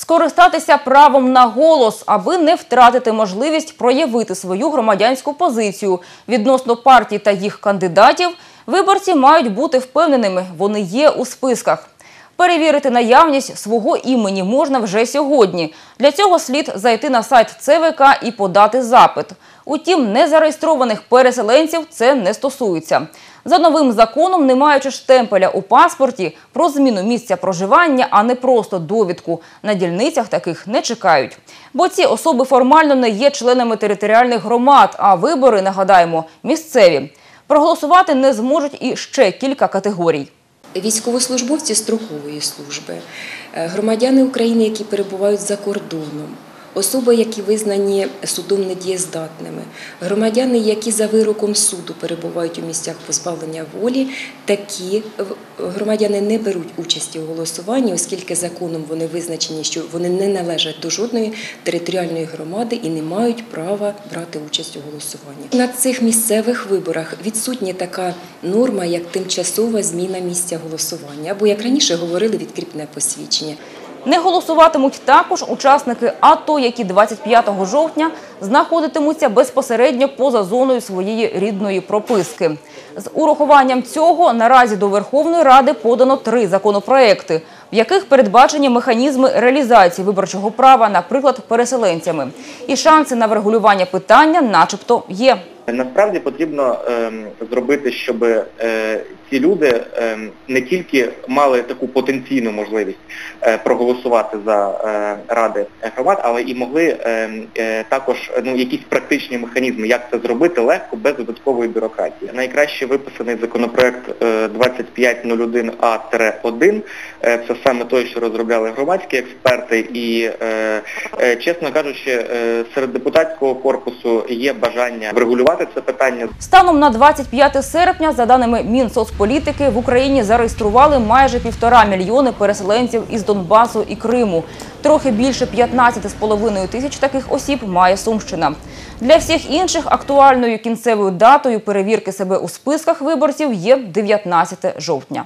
Скористатися правом на голос, аби не втратити можливість проявити свою громадянську позицію відносно партій та їх кандидатів, виборці мають бути впевненими, вони є у списках. Перевірити наявність свого імені можна вже сьогодні. Для цього слід зайти на сайт ЦВК і подати запит. Утім, незареєстрованих переселенців це не стосується. За новим законом, не маючи штемпеля у паспорті, про зміну місця проживання, а не просто довідку, на дільницях таких не чекають. Бо ці особи формально не є членами територіальних громад, а вибори, нагадаємо, місцеві. Проголосувати не зможуть і ще кілька категорій. Військовослужбовці строкової служби, е, громадяни України, які перебувають за кордоном, особи, які визнані судом недієздатними, громадяни, які за вироком суду перебувають у місцях позбавлення волі, такі громадяни не беруть участі у голосуванні, оскільки законом вони визначені, що вони не належать до жодної територіальної громади і не мають права брати участь у голосуванні. На цих місцевих виборах відсутня така норма, як тимчасова зміна місця голосування, або як раніше говорили, відкріпне посвідчення. Не голосуватимуть також учасники АТО, які 25 жовтня знаходитимуться безпосередньо поза зоною своєї рідної прописки. З урахуванням цього наразі до Верховної Ради подано три законопроекти, в яких передбачені механізми реалізації виборчого права, наприклад, переселенцями. І шанси на врегулювання питання начебто є. Насправді потрібно ем, зробити, щоб е, ці люди ем, не тільки мали таку потенційну можливість е, проголосувати за е, ради громад, але і могли ем, також ну, якісь практичні механізми, як це зробити легко, без додаткової бюрократії. Найкраще виписаний законопроект е, 2501А-1, е, це саме той, що розробляли громадські експерти, і, е, е, чесно кажучи, е, серед депутатського корпусу є бажання врегулювати це питання. Станом на 25 серпня, за даними Мінсоцполітики, в Україні зареєстрували майже півтора мільйони переселенців із Донбасу і Криму. Трохи більше 15,5 тисяч таких осіб має Сумщина. Для всіх інших актуальною кінцевою датою перевірки себе у списках виборців є 19 жовтня.